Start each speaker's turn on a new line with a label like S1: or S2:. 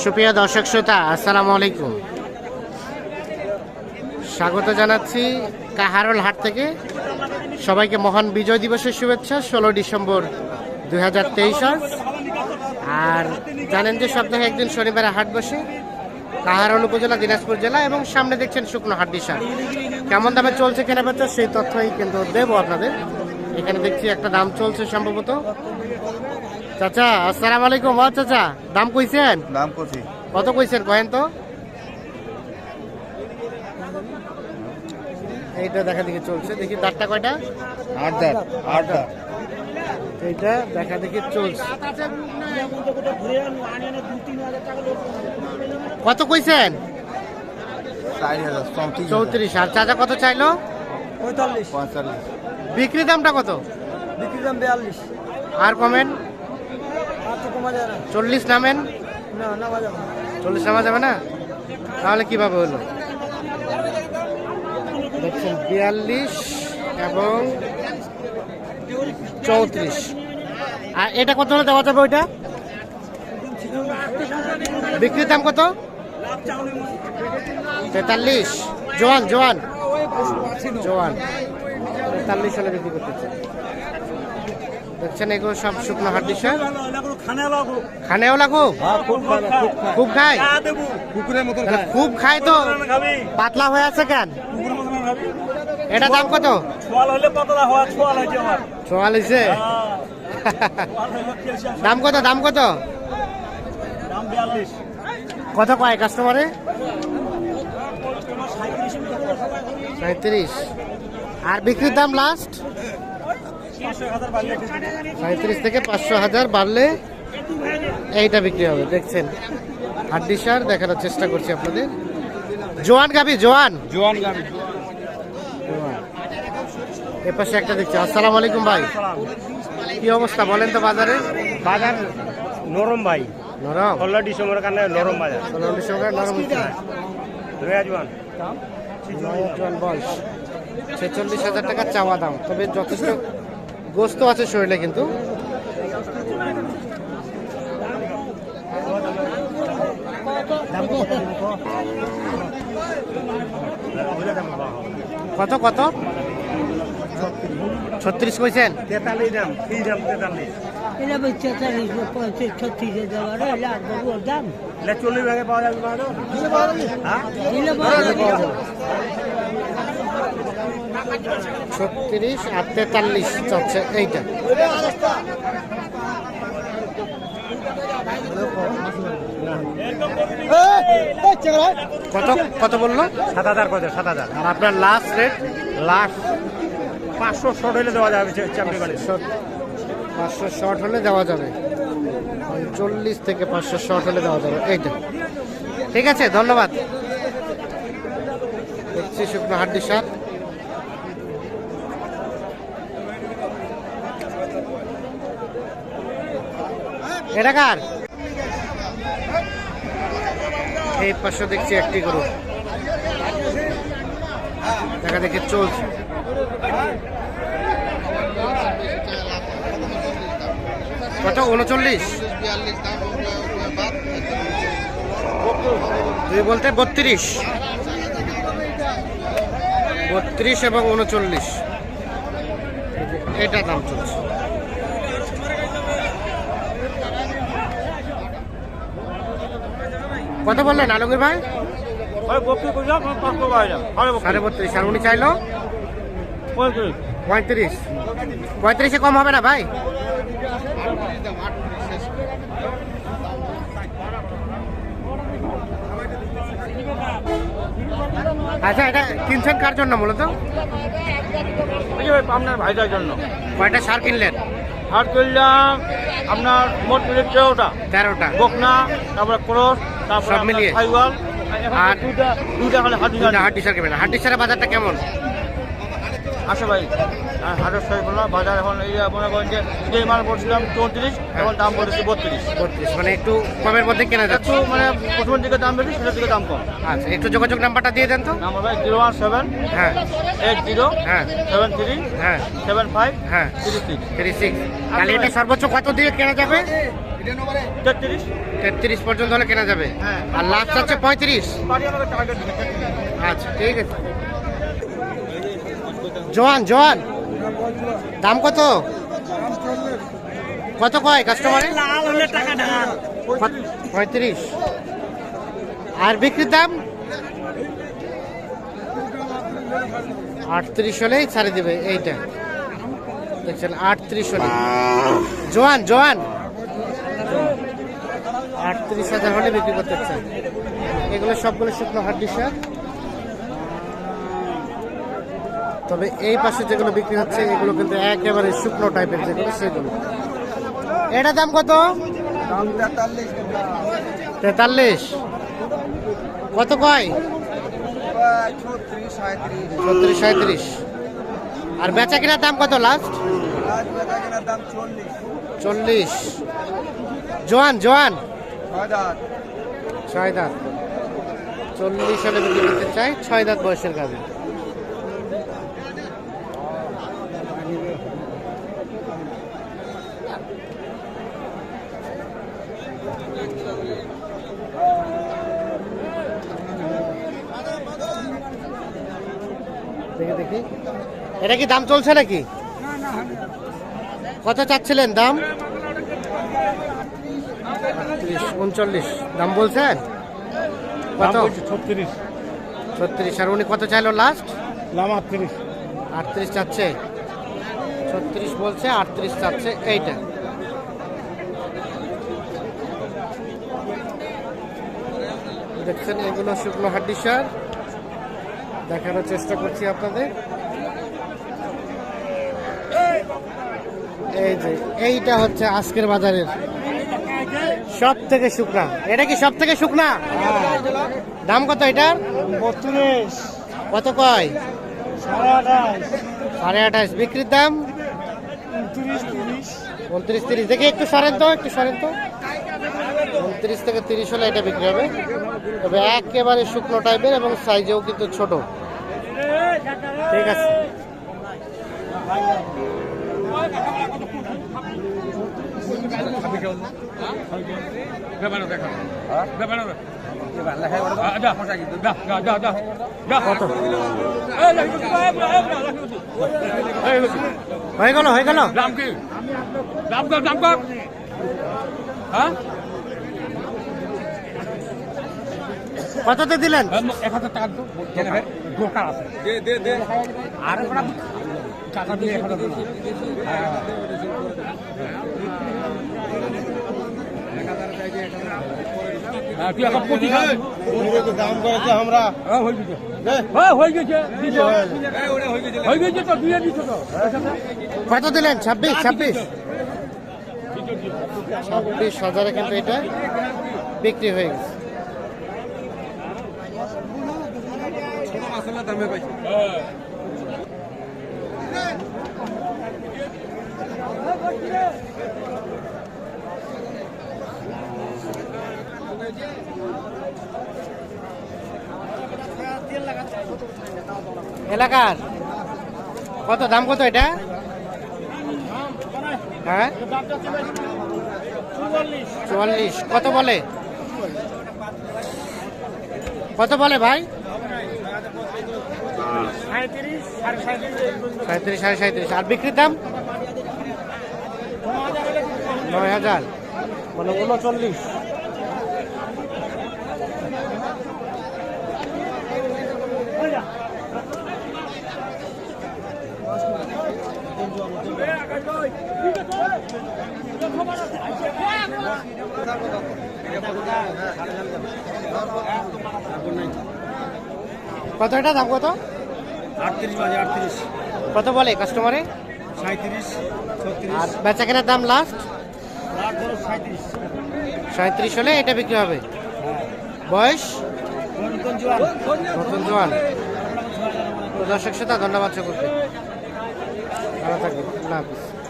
S1: সুপ্রিয় দর্শক শ্রোতা, আসসালামু আলাইকুম। স্বাগত জানাচ্ছি কাহারল হাট থেকে। সবাইকে মহান বিজয় দিবসের শুভেচ্ছা, ষোলো ডিসেম্বর দুই হাজার আর জানেন যে সপ্তাহে একদিন শনিবারে হাট বসে, কাহারল উপজেলা, দিনাজপুর জেলা এবং সামনে দেখছেন শুকনো হাট দিশা কেমন দামে চলছে কেনাবেচা সেই তথ্যই কিন্তু দেবো আপনাদের। এখানে দেখছি একটা দাম চলছে সম্ভবত। চাচা আসসালামু আলাইকুম। ও চাচা দাম কইছেন?
S2: দাম কত
S1: কত কইছেন কহেন তো? এইটা দেখা দেখি চলছে। দেখি দাঁতটা কয়টা?
S2: আট দাঁত আট দাঁত।
S1: এইটা দেখা দেখি চলছে। কত কইছেন?
S2: চৌত্রিশ
S1: আর চাচা কত চাইলো?
S3: পঁয়তাল্লিশ।
S2: পঁয়তাল্লিশ।
S1: বিক্রি দামটা কত?
S3: বিক্রি দাম বিয়াল্লিশ।
S1: আর কমেন।
S3: আর তো কমা যায় না
S1: চল্লিশ নামেন? চল্লিশ নামা যাবে না? তাহলে কীভাবে হলো? দেখছেন বিয়াল্লিশ এবং চৌত্রিশ। আর এটা কত হলে দেওয়া যাবে ওইটা? বিক্রির দাম কত? তেতাল্লিশ। জোয়ান জোয়ান। জোয়ান। তেতাল্লিশ হলে বিক্রি করতেছে দেখছেন এগুলো সব শুকনো হাড্ডি স্যার খানেও লাগো খুব খায়
S2: কুকুরের মতন
S1: খুব খায় তো। পাতলা হয়ে আছে কেন? এটা দাম কত? চুয়াল্লিশে দাম কত দাম কত? কত কয় কাস্টমারে? সাঁত্রিশ। আর বিক্রির দাম লাস্ট সাঁত্রিশ থেকে পাঁচশো হাজার বাড়লে এইটা বিক্রি হবে দেখছেন। হাড্ডি সার দেখানোর চেষ্টা করছি আপনাদের। জোয়ান গাবি জোয়ান।
S2: জোয়ান
S1: এ পাশে একটা দেখছি। আসসালামু আলাইকুম ভাই। কি অবস্থা বলেন তো বাজারে?
S4: বাজার নরম ভাই।
S1: নরম?
S4: ষোলো ডিসেম্বর কারণে নরম বাজার।
S1: ষোলো ডিসেম্বর নরম বয়স। ছেচল্লিশ হাজার টাকা চাওয়া দাম তবে যথেষ্ট গোস্ত আছে শরীরে কিন্তু। কত কত? ছত্রিশ কইছেন?
S4: তেতাল্লিশ দাম কি দাম তেতাল্লিশ।
S3: এটা বলছে তেতাল্লিশ পঁয়ত্রিশ ছত্রিশ হাজার লাখ বাবুর দাম।
S4: এটা চল্লিশ ভাগে পাওয়া যাবে না তো? হ্যাঁ?
S3: দিলে পাওয়া যাবে।
S1: ছত্রিশ আর তেতাল্লিশ চাচ্ছে এইটা। কত কত বলল?
S4: সাত হাজার কত সাত হাজার।
S1: আর আপনার লাস্ট রেট
S4: লাখ পাঁচশো শর্ট হলে দেওয়া যাবে
S1: পাঁচশো শর্ট হলে দেওয়া যাবে। চল্লিশ থেকে পাঁচশো শর্ট হলে দেওয়া যাবে। এইটা। ঠিক আছে ধন্যবাদ। দেখছি শুকনো হাড্ডি সার এটা কার? এই পাশে দেখছি একটি গরু। দেখা দেখে চলছে। কত? উনচল্লিশ? দুই বলতে বত্রিশ। বত্রিশ এবং উনচল্লিশ। এটা দাম চলছে। কত বললেন আলমগীর ভাই? সাড়ে বত্রিশ। আর উনি চাইলো? পঁয়ত্রিশ। পঁয়ত্রিশে। কম হবে না ভাই? আচ্ছা এটা কিনছেন কার জন্য মূলত
S4: আপনার ভাইটার জন্য।
S1: কয়টা সার কিনলেন?
S4: সার কিনলাম আপনার মোট মিলে তেরোটা।
S1: তেরোটা।
S4: বকনা তারপরে ক্রস
S1: সব মিলিয়ে? আর
S4: দুইটা
S1: হাড্ডি সার কিনবেন হাড্ডি সারের বাজারটা কেমন?
S4: আসে ভাই। হাটের বললাম বাজার এখন এই মনে করেন যে যে মাল বলছিলাম চৌত্রিশ এখন দাম বলেছি বত্রিশ।
S1: বত্রিশ মানে একটু কমের মধ্যে কেনা
S4: একটু মানে প্রথমের দিকে দাম বেশি সেটার দিকে দাম কম।
S1: আচ্ছা একটু যোগাযোগ নাম্বারটা দিয়ে দেন তো।
S4: নাম্বার ভাই জিরো ওয়ান সেভেন
S1: হ্যাঁ।
S4: এইট জিরো
S1: হ্যাঁ।
S4: সেভেন থ্রি
S1: হ্যাঁ।
S4: সেভেন ফাইভ
S1: হ্যাঁ।
S4: Three six.
S1: Three six. তাহলে এটা সর্বোচ্চ কত দিয়ে কেনা যাবে?
S4: তেত্রিশ।
S1: পর্যন্ত হলে কেনা যাবে।
S4: হ্যাঁ।
S1: আর লাস্ট আছে পঁয়ত্রিশ। আচ্ছা ঠিক আছে। জোয়ান জোয়ান দাম কত? কত কয় কাস্টমারে
S3: লাল হলে টাকা ঢাল
S1: পঁয়ত্রিশ। আর বিক্রির দাম? আটত্রিশ হলেই ছাড়ে দেবে এইটা। দেখছেন আটত্রিশ হলে। জোয়ান জোয়ান। আটত্রিশ হাজার হলে বিক্রি করতে চান। এগুলো সবগুলো শুকনো হাড্ডি সার। তবে এই পাশে যেগুলো বিক্রি হচ্ছে এগুলো কিন্তু একেবারে শুকনো টাইপের যেগুলো সেগুলো। এটা দাম কত? তেতাল্লিশ। কত কয়? ছত্রিশ সাঁত্রিশ আর বেচা কেনার দাম কত লাস্ট চল্লিশ। জোয়ান জোয়ান। ছয় দাঁত। চল্লিশ সালে বিক্রি করতে চাই ছয় দাঁত বয়সের গাভী। দেখি দেখি। এটা কি দাম চলছে নাকি? কত চাচ্ছিলেন দাম? উনচল্লিশ। দাম বলছেন? কত?
S2: ছত্রিশ।
S1: ছত্রিশ। আর উনি কত চাইলো লাস্ট
S2: লাম আটত্রিশ।
S1: আটত্রিশ চাচ্ছে। ছত্রিশ বলছে আটত্রিশ চাচ্ছে এইটা। দেখছেন এগুলো শুকনো হাড্ডি সার। দেখানোর চেষ্টা করছি আপনাদের। এই যে এইটা হচ্ছে আজকের বাজারের সব থেকে শুকনা। এটা কি সব থেকে শুকনা দাম কত এটার?
S3: বত্রিশ।
S1: কত কয়?
S3: সাড়ে আঠাশ।
S1: বিক্রির দাম?
S3: উনত্রিশ তিরিশ।
S1: দেখি একটু সরেন তো একটু সরেন তো। উনত্রিশ থেকে তিরিশ হলে এটা বিক্রি হবে। তবে একেবারে শুকনো টাইপের এবং সাইজেও কিন্তু ছোট। ঠিক আছে। হয়ে? গেল হয়ে গেল।
S4: দাম কি দাম কর দাম কর। হ্যাঁ?
S1: কততে দিলেন?
S4: এক হাজার টাকা তো দোকান আছে। দে দে দে। আর টাকা দিয়ে এক হাজার
S2: আমরা
S4: হ্যাঁ হয়ে হ্যাঁ
S1: কত দিলেন? ছাব্বিশ ছাব্বিশ। ছাব্বিশ হাজারে কিন্তু এটা বিক্রি হয়ে গেছে। এলাকার? কত, দাম কত এটা? হ্যাঁ? চুয়াল্লিশ। কত বলে? কত বলে ভাই? সাঁত্রিশ, সাড়ে সাঁত্রিশ। আর বিক্রির দাম? নয় হাজার। মানে উনচল্লিশ। কত এটা দাম কত?
S2: আটত্রিশ বাজে আটত্রিশ।
S1: কত বলে কাস্টমারে
S2: সাঁত্রিশ
S1: আর বেচা কেনার দাম লাস্ট সাঁত্রিশ হলে এটা বিক্রি হবে। বয়স?
S2: নতুন জোয়ান।
S1: নতুন জোয়ান। তো দর্শক শ্রোতা ধন্যবাদ সকলকে। ভালো থাকবেন। আল্লাহ হাফিজ।